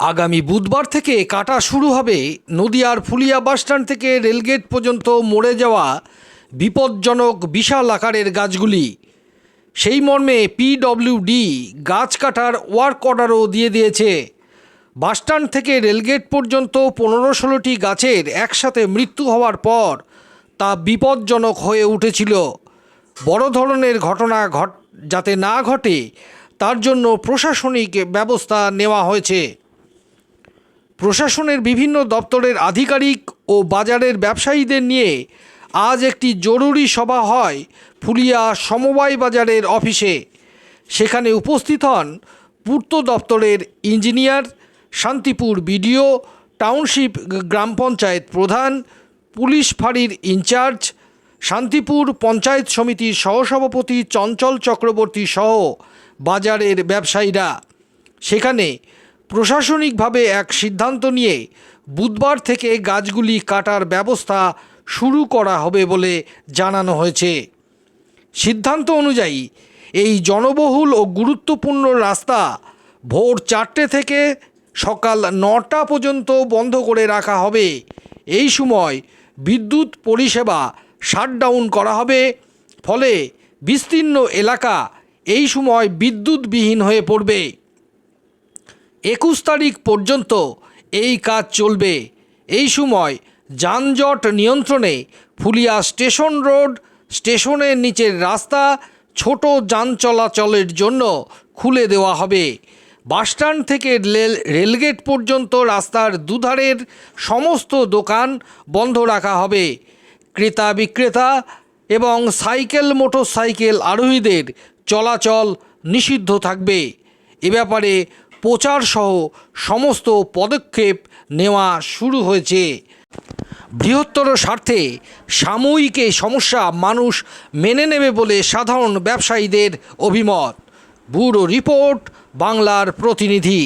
আগামী বুধবার থেকে কাটা শুরু হবে নদিয়ার ফুলিয়া বাসস্ট্যান্ড থেকে রেলগেট পর্যন্ত মরে যাওয়া বিপজ্জনক বিশাল আকারের গাছগুলি। সেই মর্মে পিডব্লিউডি গাছ কাটার ওয়ার্ক অর্ডারও দিয়ে দিয়েছে। বাসস্ট্যান্ড থেকে রেলগেট পর্যন্ত পনেরো ষোলোটি গাছের একসাথে মৃত্যু হওয়ার পর তা বিপজ্জনক হয়ে উঠেছিল। বড় ধরনের ঘটনা ঘট যাতে না ঘটে, তার জন্য প্রশাসনিক ব্যবস্থা নেওয়া হয়েছে। প্রশাসনের বিভিন্ন দপ্তরের আধিকারিক ও বাজারের ব্যবসায়ীদের নিয়ে আজ একটি জরুরি সভা হয় ফুলিয়া সমবায় বাজারের অফিসে। সেখানে উপস্থিত হন পূর্ত দপ্তরের ইঞ্জিনিয়ার, শান্তিপুর বিডিও, টাউনশিপ গ্রাম পঞ্চায়েত প্রধান, পুলিশ ফাঁড়ির ইনচার্জ, শান্তিপুর পঞ্চায়েত সমিতির সহসভাপতি চঞ্চল চক্রবর্তী সহ বাজারের ব্যবসায়ীরা। সেখানে প্রশাসনিকভাবে এক সিদ্ধান্ত নিয়ে বুধবার থেকে গাছগুলি কাটার ব্যবস্থা শুরু করা হবে বলে জানানো হয়েছে। সিদ্ধান্ত অনুযায়ী, এই জনবহুল ও গুরুত্বপূর্ণ রাস্তা ভোর চারটে থেকে সকাল নটা পর্যন্ত বন্ধ করে রাখা হবে। এই সময় বিদ্যুৎ পরিষেবা শাটডাউন করা হবে। ফলে বিস্তীর্ণ এলাকা এই সময় বিদ্যুৎবিহীন হয়ে পড়বে। একুশ তারিখ পর্যন্ত এই কাজ চলবে। এই সময় যানজট নিয়ন্ত্রণে ফুলিয়া স্টেশন রোড, স্টেশনের নিচের রাস্তা ছোট যান চলাচলের জন্য খুলে দেওয়া হবে। বাসস্ট্যান্ড থেকে রেল, রেলগেট পর্যন্ত রাস্তার দুধারের সমস্ত দোকান বন্ধ রাখা হবে। ক্রেতা বিক্রেতা এবং সাইকেল, মোটরসাইকেল আরোহীদের চলাচল নিষিদ্ধ থাকবে। এ ব্যাপারে প্রচার সহ সমস্ত পদক্ষেপ নেওয়া শুরু হয়েছে। বৃহত্তর স্বার্থে সাময়িক এই সমস্যা মানুষ মেনে নেবে বলে সাধারণ ব্যবসায়ীদের অভিমত। ব্যুরো রিপোর্ট, বাংলার প্রতিনিধি।